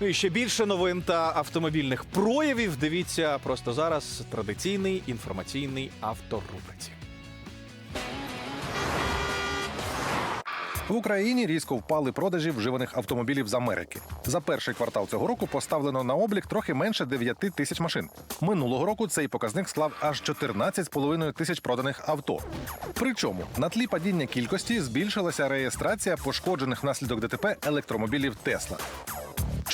Ну і ще більше новин та автомобільних проявів. Дивіться просто зараз традиційний інформаційний авторубриці. В Україні різко впали продажі вживаних автомобілів з Америки. За перший квартал цього року поставлено на облік трохи менше 9 тисяч машин. Минулого року цей показник склав аж 14,5 тисяч проданих авто. Причому на тлі падіння кількості збільшилася реєстрація пошкоджених внаслідок ДТП електромобілів Тесла.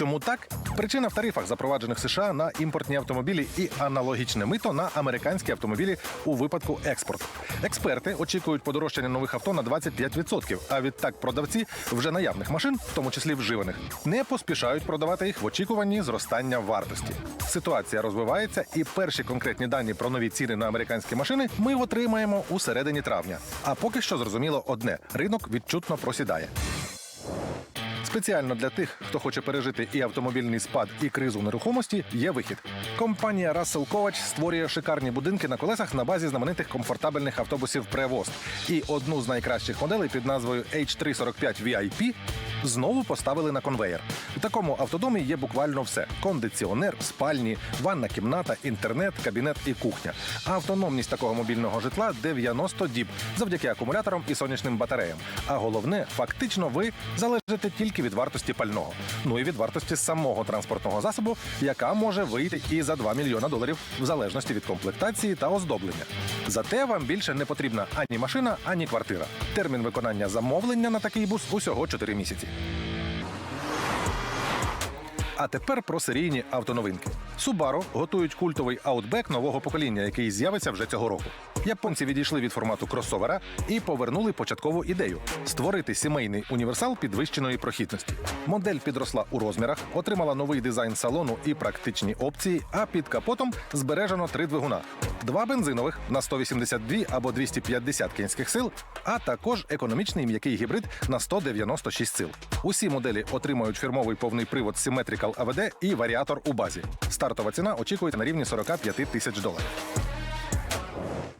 Чому так? Причина в тарифах, запроваджених США на імпортні автомобілі і аналогічне мито на американські автомобілі у випадку експорту. Експерти очікують подорожчання нових авто на 25%, а відтак продавці вже наявних машин, в тому числі вживаних, не поспішають продавати їх в очікуванні зростання вартості. Ситуація розвивається, і перші конкретні дані про нові ціни на американські машини ми отримаємо у середині травня. А поки що зрозуміло одне: ринок відчутно просідає. Спеціально для тих, хто хоче пережити і автомобільний спад, і кризу нерухомості, є вихід. Компанія Russell Ковач створює шикарні будинки на колесах на базі знаменитих комфортабельних автобусів Превоз. І одну з найкращих моделей під назвою H345 VIP знову поставили на конвеєр. У такому автодомі є буквально все: кондиціонер, спальні, ванна кімната, інтернет, кабінет і кухня. А автономність такого мобільного житла 90 діб завдяки акумуляторам і сонячним батареям. А головне, фактично, ви залежите тільки від вартості пального, ну і від вартості самого транспортного засобу, яка може вийти і за 2 мільйона доларів в залежності від комплектації та оздоблення. Зате вам більше не потрібна ані машина, ані квартира. Термін виконання замовлення на такий бус усього 4 місяці. А тепер про серійні автоновинки. Subaru готують культовий аутбек нового покоління, який з'явиться вже цього року. Японці відійшли від формату кросовера і повернули початкову ідею створити сімейний універсал підвищеної прохідності. Модель підросла у розмірах, отримала новий дизайн салону і практичні опції. А під капотом збережено три двигуна: два бензинових на 182 або 250 кінських сил, а також економічний м'який гібрид на 196 сил. Усі моделі отримають фірмовий повний привод Symmetrical AVD і варіатор у базі. Стартова ціна очікується на рівні 45 тисяч доларів.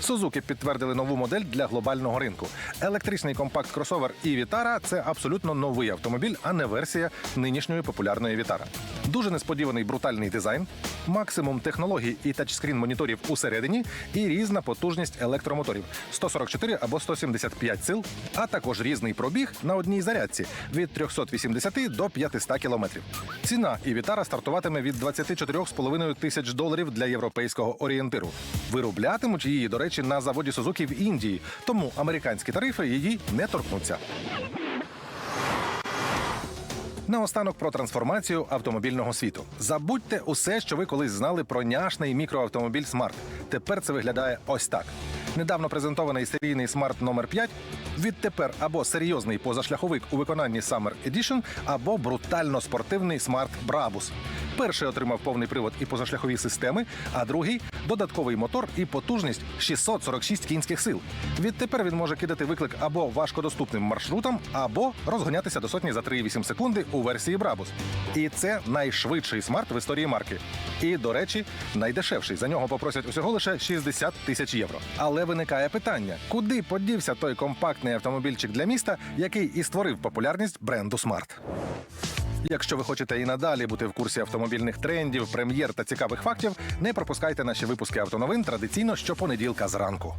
Сузуки підтвердили нову модель для глобального ринку. Електричний компакт-кросовер і Вітара це абсолютно новий автомобіль, а не версія нинішньої популярної Вітара. Дуже несподіваний брутальний дизайн, максимум технологій і тачскрін моніторів усередині, і різна потужність електромоторів 144 або 175 сил, а також різний пробіг на одній зарядці від 380 до 500 кілометрів. Ціна і Вітара стартуватиме від 24,5 тисяч доларів для європейського орієнтиру. Вироблятимуть її, до речі, на заводі Сузуки в Індії, тому американські тарифи її не торкнуться. Наостанок про трансформацію автомобільного світу. Забудьте усе, що ви колись знали про няшний мікроавтомобіль Smart. Тепер це виглядає ось так. Недавно презентований серійний Smart номер 5 відтепер або серйозний позашляховик у виконанні Summer Edition, або брутально спортивний Smart Brabus. Перший отримав повний привод і позашляхові системи, а другий додатковий мотор і потужність 646 кінських сил. Відтепер він може кидати виклик або важкодоступним маршрутам, або розгонятися до сотні за 3,8 секунди у версії Brabus. І це найшвидший смарт в історії марки. І, до речі, найдешевший. За нього попросять усього лише 60 тисяч євро. Але виникає питання: куди подівся той компактний автомобільчик для міста, який і створив популярність бренду Smart? Якщо ви хочете і надалі бути в курсі автомобільних трендів, прем'єр та цікавих фактів, не пропускайте наші випуски автоновин традиційно щопонеділка зранку.